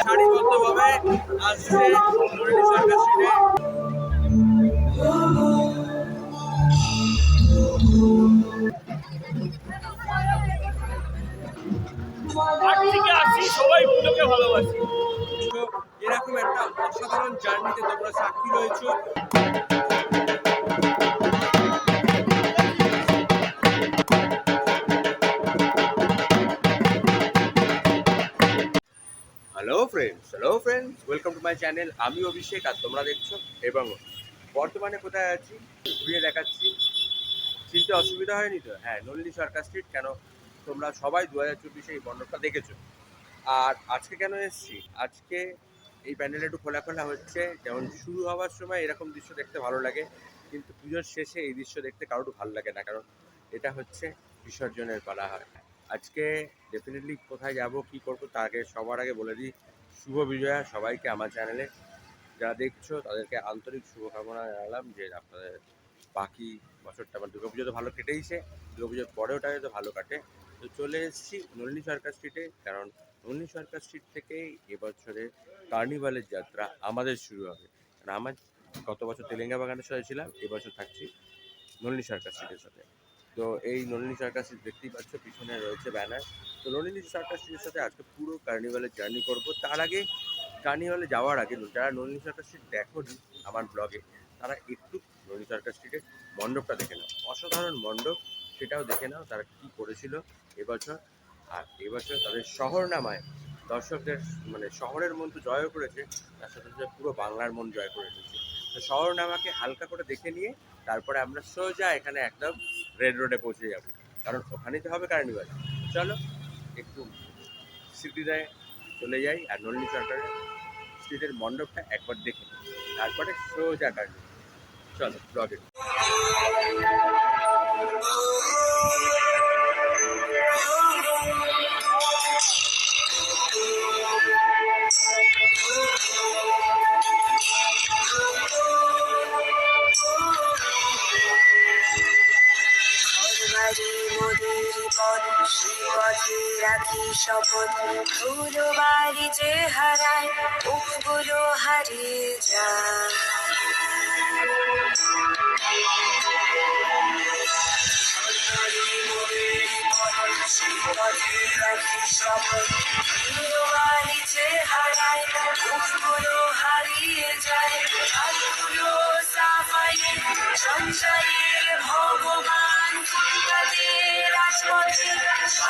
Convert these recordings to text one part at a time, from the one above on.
সারিবদ্ধভাবে আসছে হবে আসছে hello friends hello friends welcome to my channel আমি অভিষেক আর তোমরা দেখছ এবং বর্তমানে কোথায় আছি? ঘুরিয়ে দেখাচ্ছি। চিনতে অসুবিধা হয়নি তো? হ্যাঁ নল্লী সরকার স্ট্রিট কেন তোমরা সবাই দু হাজার চব্বিশে এই মণ্ডপটা দেখেছ। আর আজকে কেন এসেছি? আজকে এই প্যান্ডেলটা একটু খোলা খোলা হচ্ছে। যেমন শুরু হওয়ার সময় এরকম দৃশ্য দেখতে ভালো লাগে, কিন্তু পুজোর শেষে এই দৃশ্য দেখতে কারোর ভালো লাগে না, কারণ এটা হচ্ছে বিসর্জনের পালা হয়। আজকে ডেফিনেটলি কোথায় যাব, কি করব, তার আগে সবার আগে বলে দিই, শুভ বিজয়া সবাইকে আমার চ্যানেলে যারা দেখছ, তাদেরকে আন্তরিক শুভকামনা জানালাম যে আপনাদের বাকি বছরটা আমার দুর্গাপুজো তো ভালো কেটেইছে, দুর্গাপুজোর পরেওটা তো ভালো কাটে। তো চলে এসেছি নলিনী সরকার স্ট্রিটে কারণ নলিনী সরকার স্ট্রিট থেকেই এবছরে কার্নিভালের যাত্রা আমাদের শুরু হবে। কারণ আমার গত বছর তেলেঙ্গা বাগানের সাথে ছিলাম এবছর থাকছি নলিনী সরকার স্ট্রিটের সাথে। তো এই নলিনী সরকার দেখতেই পাচ্ছ, পিছনে রয়েছে ব্যানার তো নলিনী সরকার স্ট্রিটের সাথে আজকে পুরো কার্নিভালের জার্নি করব। তার আগে কার্নিভালে যাওয়ার আগে যারা নলিনী সরকার দেখোনি আমার ব্লগে তারা একটু নলিনী সরকার স্ট্রিটের মণ্ডপটা দেখে নাও। অসাধারণ মণ্ডপ, সেটাও দেখে নাও তারা কী করেছিল এবছর। আর এবছর তাদের শহর নামায়, দর্শকদের মানে শহরের মন তো জয় করেছে, তার সাথে সাথে পুরো বাংলার মন জয় করে নিয়েছে। তো শহর নামাকে হালকা করে দেখে নিয়ে, তারপরে আমরা সোজা এখানে একদম রেড রোডে পৌঁছে যাব। কারণ ওখানেই তো হবে কার্নিভাল চলো, একটু স্মৃতিদায় চলে যাই আর নলিনী চার্টারে স্মৃতির মণ্ডপটা একবার দেখে তারপরে সোজা কার্নিভাল চলো ব্লগে মোদের পদ শিবকে শপথ ধুলো বাড়ি যে হারায় মুখগুলো হারিয়ে যায়। রাখি শপথ ধুলো বাড়ি যে হারায় মুখগুলো হারিয়ে যায়।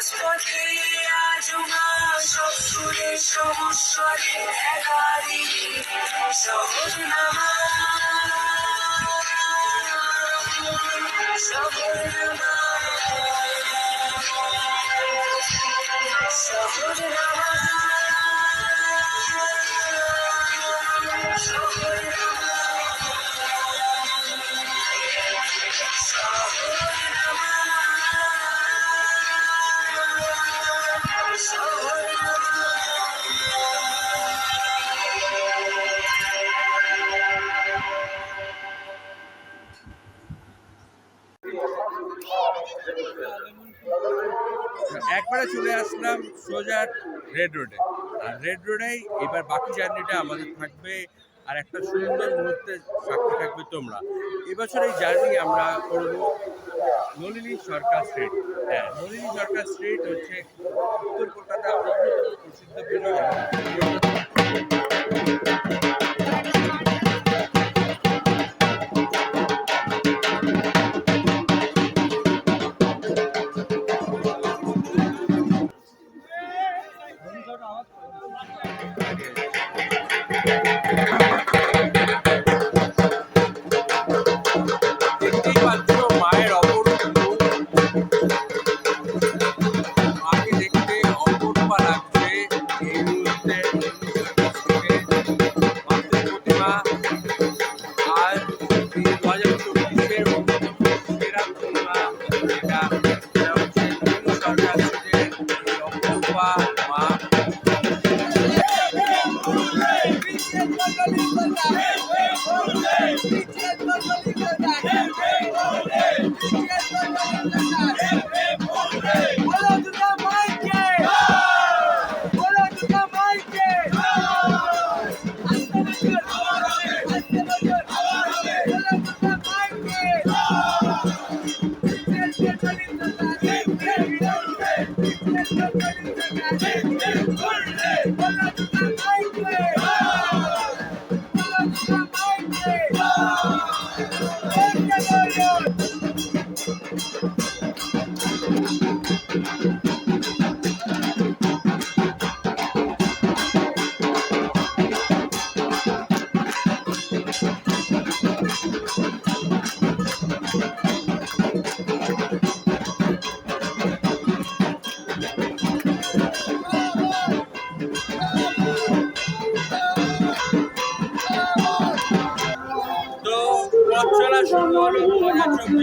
রাজপথে আজমা সব সুরে সমস্যারে একারি শহর নামা শহর নামা শহর নামা একবারে চলে আসলাম সোজা রেড রোডে আর রেড রোডেই এবার বাকি জার্নিটা আমাদের থাকবে আর একটা সুন্দর মুহূর্তে সাক্ষী থাকবে তোমরা। এবছর এই জার্নি আমরা করব নলিনী সরকার স্ট্রিট হ্যাঁ নলিনী সরকার স্ট্রিট হচ্ছে উত্তর কলকাতা অন্যতম প্রসিদ্ধ পুজো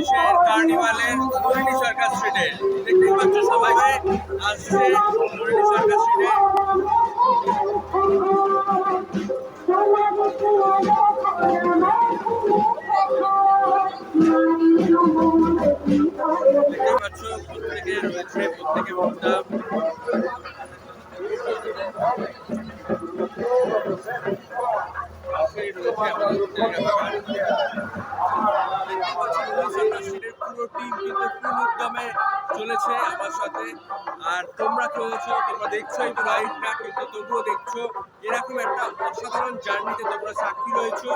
হাজার চব্বিশের কার্নিভালের মুরিনি সরকার স্ট্রিটে দেখতেই পাচ্ছ সবাইকে, আসছে মুরিনি সরকার স্ট্রিটে দেখতেই পাচ্ছ রয়েছে, প্রত্যেকে আমাদের স্ট্রিটের পুরো টিম কিন্তু ফুল উদ্যমে চলেছে আমার সাথে। আর তোমরা চলেছো তোমরা দেখছ এই লাইভটা কিন্তু তবুও দেখছ। এরকম একটা অসাধারণ জার্নিতে তোমরা সাক্ষী রয়েছো।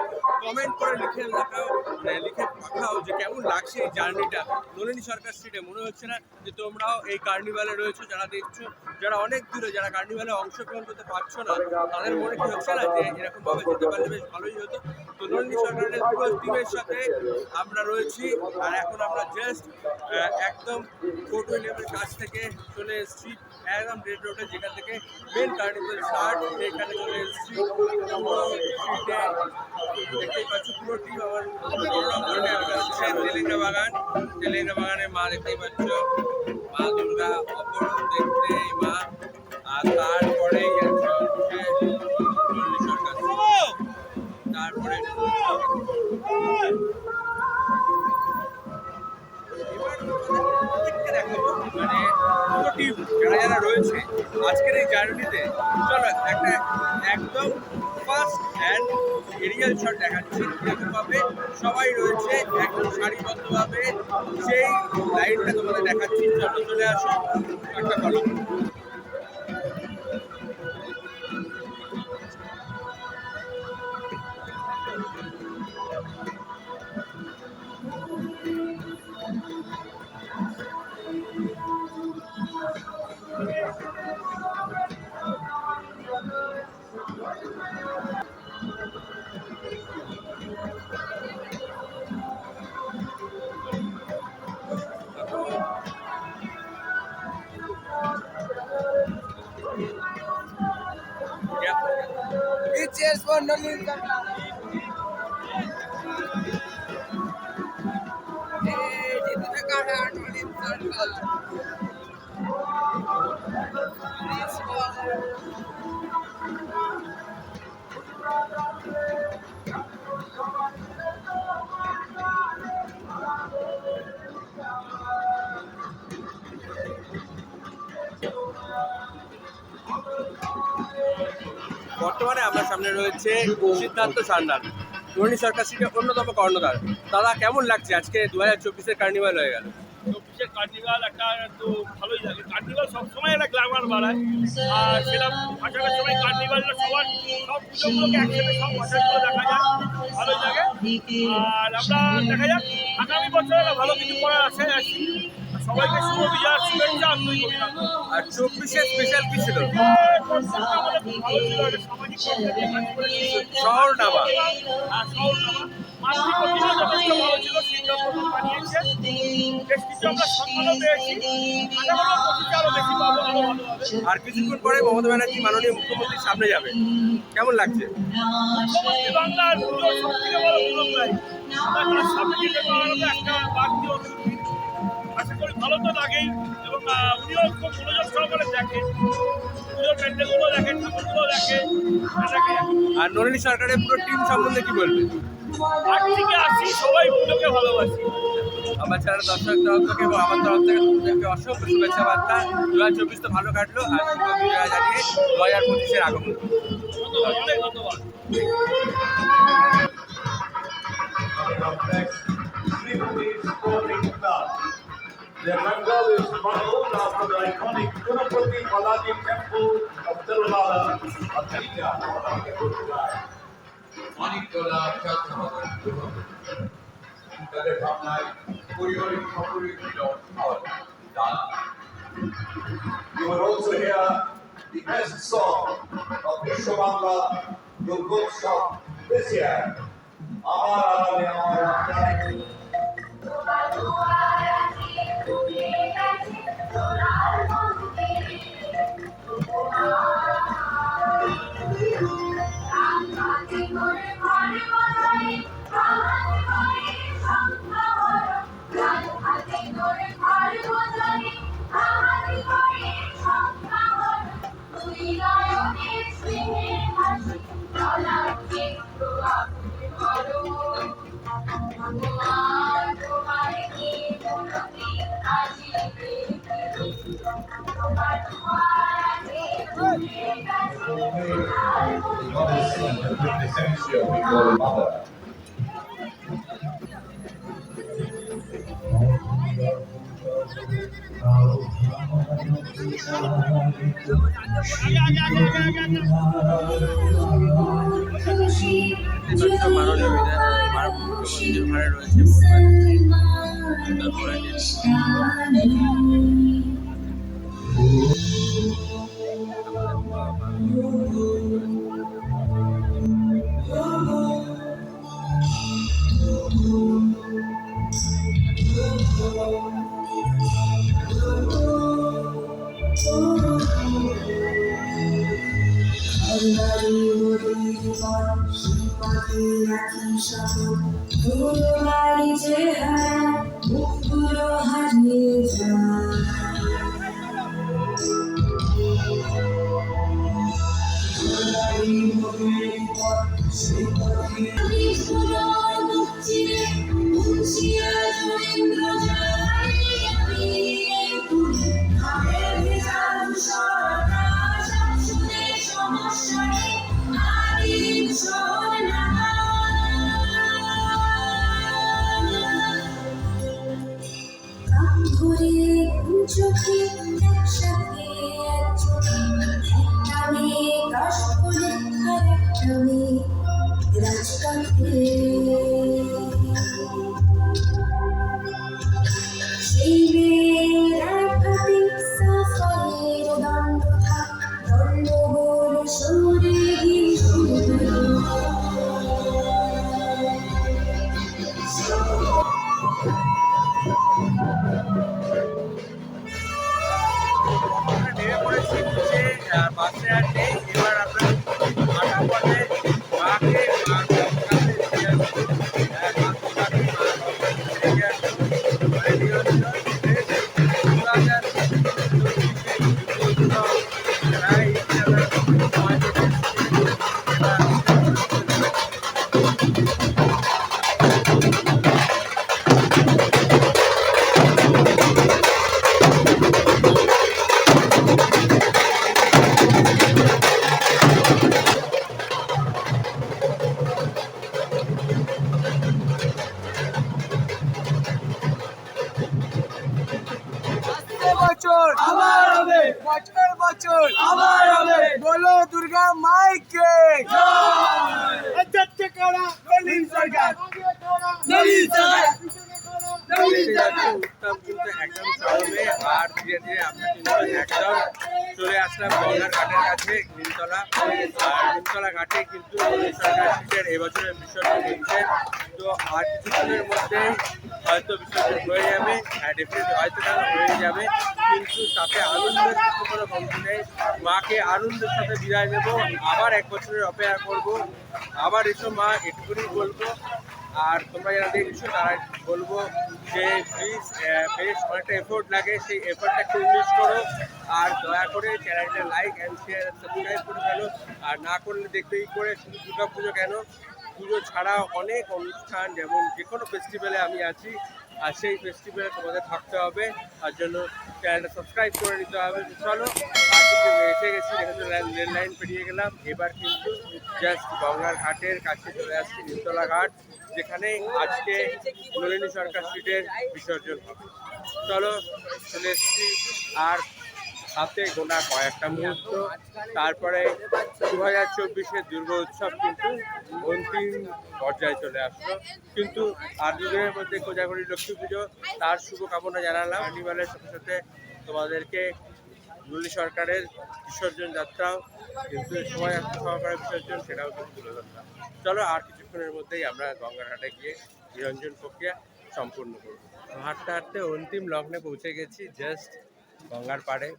কমেন্ট করে লিখে দেখাও মানে লিখে পাঠাও যে কেমন লাগছে এই জার্নিটা নলিনী সরকার স্ট্রিটে মনে হচ্ছে না যে তোমরাও এই কার্নিভালে রয়েছো, যারা দেখছ, যারা অনেক দূরে, যারা কার্নিভালে অংশগ্রহণ করতে পারছ না, তাদের মনে কি হচ্ছে না যে এরকম ভাবে যেতে পারলে বেশ ভালোই হতো? তো নলিনী সরকারের পুরো টিমের সাথে আমরা রয়েছি। আর এখন আমরা জাস্ট একদম ফোটো ইলেভেনের কাছ থেকে চলে এসেছি। একদম রেড রোডে যেখান থেকে মেন কার্নিভাল স্টার্ট এখানে চলে এসেছি। পুরো স্ট্রিটে দেখতেই পাচ্ছ, পুরো টিম আমার তেলেঙ্গা বাগান তেলেঙ্গা বাগানে মা দেখতেই পাচ্ছ। মা দুর্গা অপরূপ দেখতে, মা। আর তারপরে টিম যারা যারা রয়েছে, আজকের এই জার্নিতে চলো, একটা একদম ফার্স্ট হ্যান্ড এরিয়াল শট দেখাচ্ছি। এরকমভাবে সবাই রয়েছে, একদম সারিবদ্ধভাবে। সেই লাইনটা তোমাদের দেখাচ্ছি। চলো, চলে আসো। একটা বলো no le বর্তমানে আমার সামনে রয়েছে সিদ্ধার্থ সান্যাল রোহিণী সরকার সিটের অন্যতম কর্ণধার। দাদা কেমন লাগছে? আজকে দু হাজার চব্বিশের কার্নিভাল হয়ে গেল। চব্বিশের কার্নিভাল একটা তো ভালোই লাগে। কার্নিভাল সবসময় একটা গ্ল্যামার বাড়ায়। আর সেরকম ভাষাটার সময় কার্নিভালটা সবার সব পুজোগুলোকে একসাথে সব ভাষাগুলো দেখা যায় ভালোই লাগে। আর আমরা দেখা যাক। আগামী বছর ভালো কিছু করার আশায় আছি। সবাইকে শুভ বিজয়ার শুভেচ্ছা আন্তরিক অভিনন্দন। আর চব্বিশের স্পেশাল কি ছিল। শহর নামা। আর শহর নামা। যথেষ্ট ভালো ছিল সিদ্ধান্ত বানিয়েছে বেশ কিছু আমরা সম্মানও পেয়েছি। আরও বেশি পাবো কিছুক্ষণ পরে মমতা ব্যানার্জি মাননীয় মুখ্যমন্ত্রীর সামনে যাবে। কেমন লাগছে? বাংলার পুজোর সব থেকে বড় পুজো প্রায়। সামনে যেতে একটা বাড়তি ভালো তো লাগেই এবং উনিও খুব মনোযোগ সহকারে দেখেন। পুজোর প্যান্ডেলগুলো দেখেন ঠাকুরগুলো দেখে দেখে আর নলিনী সরকারের পুরো টিম সম্বন্ধে কি বলবে? আট থেকে আসি সবাই পুজোকে ভালোবাসি। আমার চ্যানেল দর্শক তরফ থেকে এবং আমার তরফ থেকে তোমাদেরকে অসংখ্য শুভেচ্ছা বার্তা। দু হাজার চব্বিশ তো ভালো কাটলো আর শুভ বিজয়া জানিয়ে দু হাজার পঁচিশের আগমন। ধন্যবাদ অনেক ধন্যবাদ। The Bengal is modeled after the iconic Tirupati Balaji temple of Tirumala, Aditya, Manikula, Chhatrapati. বাংলায় পরিবারের সকলের মিলন হয় গান You will also hear the best song of Vishwabangla Durgotsav this year. Amar Amare Amar Amare রয়েছে কিন্তু এবছরের বিশ্বকাপ দিচ্ছেন তো আর কিছুক্ষণের মধ্যে হয়তো বিশ্বকাপ হয়ে যাবে হ্যাঁ ডেফিনেটলি হয়তো হয়ে যাবে, কিন্তু তাতে আনন্দের কিন্তু কোনো কমতি নেই। মাকে আনন্দের সাথে বিদায় দেবো আবার এক বছরের অপেক্ষা করব, আবার এসো মা, এটুকুনি বলব। আর তোমরা যারা দেখছ, তারা বলব যে প্লিজ বেশ অনেকটা এফোর্ট লাগে। সেই এফোর্টটা একটু ইউজ করো। আর দয়া করে চ্যানেলটা লাইক অ্যান্ড শেয়ার সাবস্ক্রাইব করে ফেলো। আর না করলে দেখবেই করে শুধু দুর্গা পুজো কেন? পুজো ছাড়া অনেক অনুষ্ঠান, যেমন যে কোনো ফেস্টিভ্যালে আমি আছি। আর সেই ফেস্টিভ্যালে তোমাদের থাকতে হবে। তার জন্য চ্যানেলটা সাবস্ক্রাইব করে নিতে হবে। চলো এসে গেছি। এখানে রেল লাইন পেরিয়ে গেলাম। এবার কিন্তু জাস্ট গঙ্গার ঘাটের কাছে চলে আসছি, নিমতলা ঘাট। যেখানে আজকে নলিনী সরকার স্ট্রিটের বিসর্জন হবে। চলো, চলে এসছি। আর হাতে গোনা কয়েকটা মুহূর্ত। তারপরে দু হাজার চব্বিশের দুর্গা উৎসব কিন্তু অন্তিম পর্যায়ে চলে আসলো। কিন্তু আর দুদিনের মধ্যে কোজাগরি লক্ষ্মী পুজো, তার শুভকামনা জানালাম। কার্নিভালের সাথে সাথে তোমাদেরকে মুরলী সরকারের বিসর্জন যাত্রাও কিন্তু শোভাযাত্রা সহকারে বিসর্জন, সেটাও কিন্তু তুলে ধরলাম চলো আর কিছুক্ষণের মধ্যেই আমরা গঙ্গার ঘাটে গিয়ে নিরঞ্জন প্রক্রিয়া সম্পূর্ণ করব। হাঁটতে হাঁটতে অন্তিম লগ্নে পৌঁছে গেছি জাস্ট গঙ্গার পাড়ে।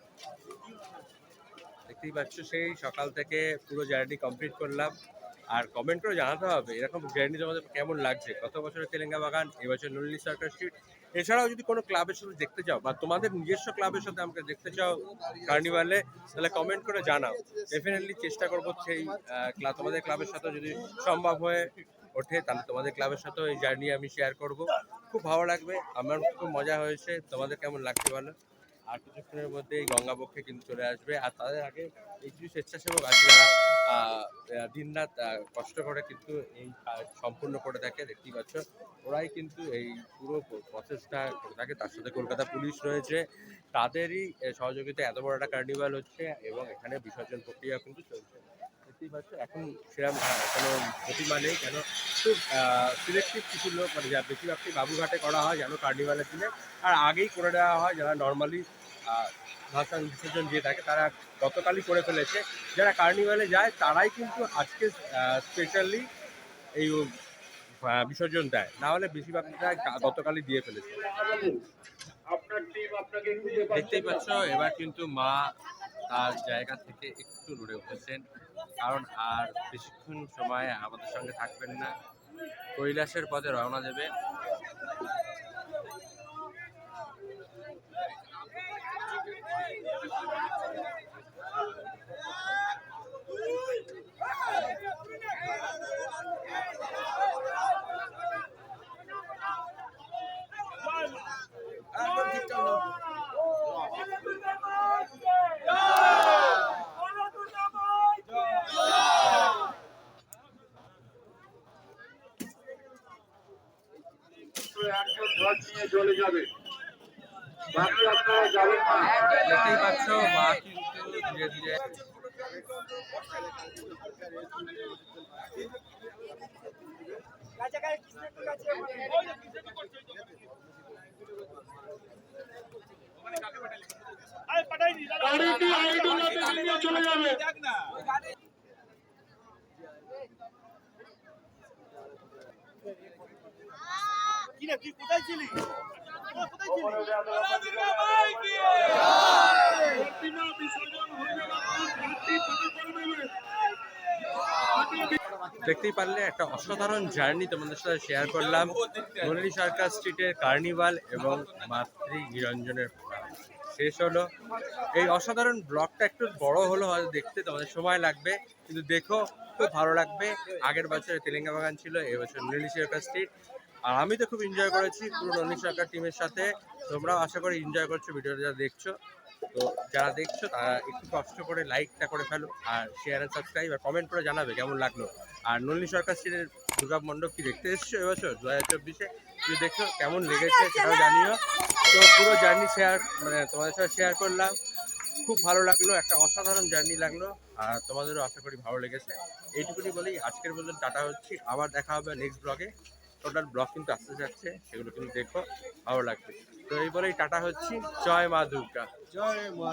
দেখতেই পাচ্ছ সেই সকাল থেকে পুরো জার্নি কমপ্লিট করলাম। আর কমেন্ট করে জানাতে হবে, এরকম জার্নি তোমাদের কেমন লাগছে? গত বছরের তেলেঙ্গা বাগান, এবছর নলিনী সরকার স্ট্রিট এছাড়াও যদি কোনো ক্লাবের সাথে দেখতে চাও বা তোমাদের নিজস্ব ক্লাবের সাথে আমাকে দেখতে চাও কার্নিভালে, তাহলে কমেন্ট করে জানাও। ডেফিনেটলি চেষ্টা করব সেই ক্লাব তোমাদের ক্লাবের সাথে যদি সম্ভব হয়ে ওঠে, তাহলে তোমাদের ক্লাবের সাথেও এই জার্নি আমি শেয়ার করব। খুব ভালো লাগবে, আমার খুব মজা হয়েছে। তোমাদের কেমন লাগছে বলো? আর কিছুক্ষণের মধ্যে এই গঙ্গাবক্ষে কিন্তু চলে আসবে। আর তাদের আগে এই কিছু স্বেচ্ছাসেবক আছে যারা দিনরাত কষ্ট করে কিন্তু এই কাজ সম্পূর্ণ করে থাকে, দেখতেই পাচ্ছ। ওরাই কিন্তু এই পুরো প্রসেসটা করে থাকে। তার সাথে কলকাতা পুলিশ রয়েছে। তাদেরই সহযোগিতা এত বড় একটা কার্নিভাল হচ্ছে এবং এখানে বিসর্জন প্রক্রিয়া কিন্তু চলছে। এখন সেরকম কোনো প্রতিমা নেই। কেন? খুব সিলেক্টিভ কিছু লোক মানে যা বেশিরভাগটি বাবুঘাটে করা হয় যেন কার্নিভালের দিনে। আর আগেই করে দেওয়া হয় যারা নর্মালি ভাষণ বিসর্জন দিয়ে থাকে তারা গতকালই করে ফেলেছে। যারা কার্নিভালে যায় তারাই কিন্তু আজকে স্পেশালি এই বিসর্জন দেয়। না হলে বেশিরভাগটা গতকালই দিয়ে ফেলেছে। দেখতেই পাচ্ছ এবার কিন্তু মা তার জায়গা থেকে একটু দূরে উঠেছেন। কারণ আর বেশিক্ষণ সময় আমাদের সঙ্গে থাকবেন না। কৈলাসের পথে রওনা দেবে। যাবে বাকি আপনারা যাবেন না। দেখতেই পাচ্ছ মা কিন্তু ধীরে ধীরে আরে পাঠাই দি চলে যাবে। কি রে তুই কোথায় ছিলি? দেখতেই পারলে একটা অসাধারণ জার্নি তোমাদের সাথে শেয়ার করলাম। নলিনী সরকার স্ট্রিটের কার্নিভাল এবং মাতৃ নিরঞ্জনের শেষ হলো। এই অসাধারণ ব্লগটা একটু বড় হলো, হয়তো দেখতে তোমাদের সময় লাগবে, কিন্তু দেখো, খুব ভালো লাগবে। আগের বছরে তেলেঙ্গা বাগান ছিল এবছর নলিনী সরকার স্ট্রিট আর আমি তো খুব এনজয় করেছি পুরো নলিনী সরকার টিমের সাথে। তোমরাও আশা করি এনজয় করছ ভিডিওটা যারা দেখছ। তো যারা দেখছ তারা একটু কষ্ট করে লাইকটা করে ফেলো আর শেয়ার আর সাবস্ক্রাইব আর কমেন্ট করে জানাবে কেমন লাগল। আর নলিনী সরকার সিটের দুর্গা মণ্ডপ কি দেখতে এসছো এবছর দু হাজার চব্বিশে? যদি দেখছ কেমন লেগেছে সেটাও জানিও। তো পুরো জার্নি শেয়ার মানে তোমাদের সাথে শেয়ার করলাম। খুব ভালো লাগল একটা অসাধারণ জার্নি লাগল আর তোমাদেরও আশা করি ভালো লেগেছে। এইটুকুনি বলেই আজকের মতন টাটা হচ্ছি। আবার দেখা হবে নেক্সট ব্লগে টোটাল ব্লগ কিন্তু আসতে যাচ্ছে, সেগুলো কিন্তু দেখো, ভালো লাগবে। তো এই বলেই টাটা হচ্ছি, জয় মা দুর্গা। জয় মা